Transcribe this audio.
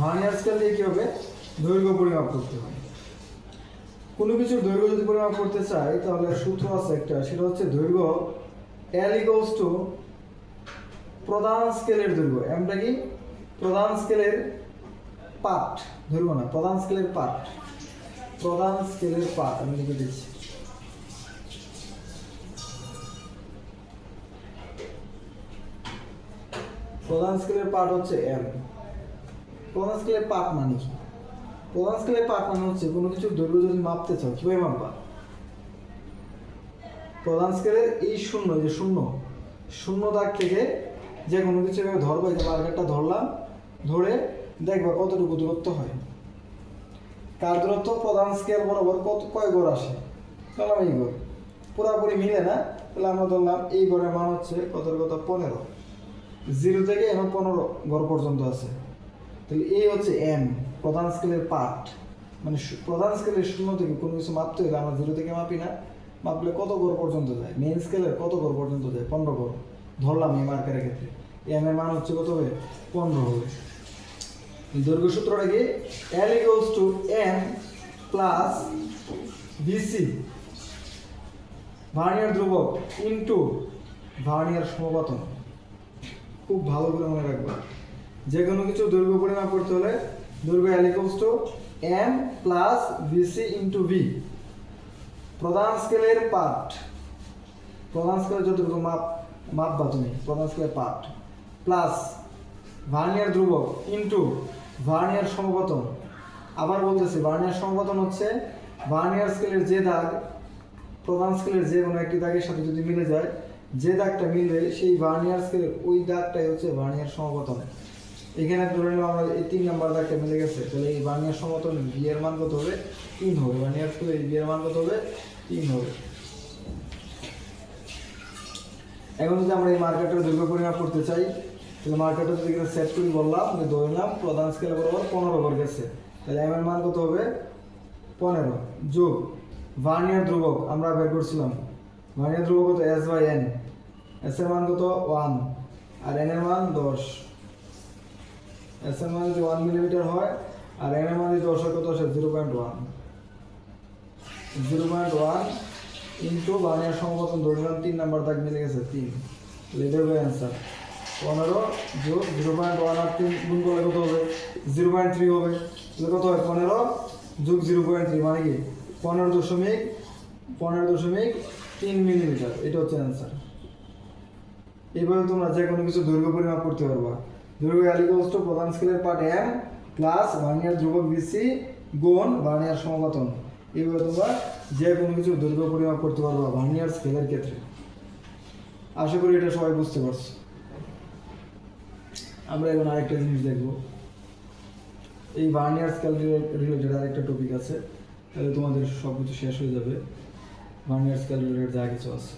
Vernier scale দিয়ে কি হবে? দৈর্ঘ্য পরিমাপ করতে হবে। কোনো কিছুর দৈর্ঘ্য যদি পরিমাপ করতে চাই, তাহলে সূত্র আছে একটা। সেটা হচ্ছে দৈর্ঘ্য ইকোয়ালস টু প্রধান স্কেলের দৈর্ঘ্য। এমটা কি? প্রধান স্কেলের পার্ট দৈর্ঘ্য না, প্রধান স্কেলের পার্ট প্রধান স্কেলের পার্ট আমি লিখে দিচ্ছি। প্রধান স্কেলের পার্ট হচ্ছে এম প্রধান স্কেলের মানে কি? প্রধান স্কেলের মানে হচ্ছে কোনো কিছুর দৈর্ঘ্য যদি মাপতে চাও, কীভাবে মাপবা? প্রধান স্কেলের এই শূন্য যে শূন্য শূন্য দাগ থেকে যে কোনো কিছু এভাবে ধরবো, এই যে মার্কেটটা ধরলাম, ধরে দেখবা কতটুকু দূরত্ব হয়। কার দূরত্ব? প্রধান স্কেল বরাবর কত, কয় গড় আসে? ধরলাম এই গড়। পুরাপুরি মিলে না? তাহলে আমরা ধরলাম এই গড়ের মান হচ্ছে কত কত? পনেরো। জিরো থেকে এখন পনেরো গড় পর্যন্ত আছে। তাহলে এই হচ্ছে এম প্রধান স্কেলের পার্ট মানে প্রধান স্কেলের শূন্য থেকে কোনো কিছু মাপতে হলে আমরা জিরো থেকে মাপি না। মাপলে কত গড় পর্যন্ত যায়? মেন স্কেলের কত গড় পর্যন্ত যায়? পনেরো গড়। ধরলাম এই মার্কের ক্ষেত্রে। এম এর মান হচ্ছে কত হবে? পনেরো হবে। দৈর্ঘ্য সূত্রটা কি? L equals to M plus VC vernier ধ্রুবক ইনটু ভার্নিয়ার সমপাতন খুব ভালো করে মনে রাখবা। যে কোনো কিছু দৈর্ঘ্য পরিমাপ করতে হলে দৈর্ঘ্য L equals to M plus VC into V. প্রধান স্কেলের পার্ট। প্রধান স্কেলের যতটুকু মাপ মাপবা তুমি, প্রধান স্কেলের পার্ট। প্লাস ভার্নিয়ার ধ্রুবক ইন্টু ভার্নিয়ার সমপতন। আবার বলতেছি, ভার্নিয়ার সমপতন হচ্ছে ভার্নিয়ার স্কেলের যে দাগ, প্রধান স্কেলের যে কোনো একটি দাগের সাথে যদি মিলে যায়, যে দাগটা মিলবে সেই ভার্নিয়ার স্কেলের ওই দাগটাই হচ্ছে ভার্নিয়ার সমপতন। এখানে ধরে নিলাম আমরা এই তিন নাম্বার দাগটা মিলে গেছে? তাহলে এই ভার্নিয়ার সমপতন বি এর মান কত হবে? তিন হবে। ভার্নিয়ার স্কেলের বি এর মান কত হবে? তিন হবে। এখন যদি আমরা এই মার্কেটের দৈর্ঘ্য পরিমাপ করতে চাই, তাহলে মার্কেটে যদি এখানে সেট করি, বললাম যে ধরলাম প্রধান স্কেল বরাবর পনেরো করে গেছে। তাহলে এম এর মান কত হবে? পনেরো। যোগ ভার্নিয়ার ধ্রুবক, আমরা বের করছিলাম। ভার্নিয়ার ধ্রুবক কত? এস বাই এন এস এর মান কত? ওয়ান আর এন এর মান দশ। এস এর যদি ওয়ান মিলিমিটার হয়, আর এন এর মান যদি দশ কত আসে? Zero point one zero point one into vernier সমপতন ধরলাম তিন নাম্বার দাগ মিলে গেছে, তিন। লেটার বাই অ্যান্সার পনেরো যোগ জিরো পয়েন্ট ওয়ান আর তিন গুণ করলে কত হবে? জিরো পয়েন্ট থ্রি হবে। তাহলে কত হয়? পনেরো যোগ জিরো পয়েন্ট থ্রি মানে কি? পনেরো দশমিক পনেরো দশমিক তিন মিলিমিটার এটা হচ্ছে অ্যান্সার এইভাবে তোমরা যে কোনো কিছু দৈর্ঘ্য পরিমাপ করতে পারবা। দৈর্ঘ্য অ্যালিকোস্ট প্রধান স্কেলের পার্ট এম প্লাস ভার্নিয়ার ধ্রুবক বিসি গুণ ভার্নিয়ার সমপাতন এইভাবে তোমরা যে কোনো কিছু দৈর্ঘ্য পরিমাপ করতে পারবা ভার্নিয়ার স্কেলের ক্ষেত্রে। আশা করি এটা সবাই বুঝতে পারছ। আমরা এখন আরেকটা জিনিস দেখব। এই ভার্নিয়ার স্কেল রিলেটেড আরেকটা টপিক আছে। তাহলে তোমাদের সব কিছু শেষ হয়ে যাবে। ভার্নিয়ার স্কেল রিলেটেড যা কিছু আছে।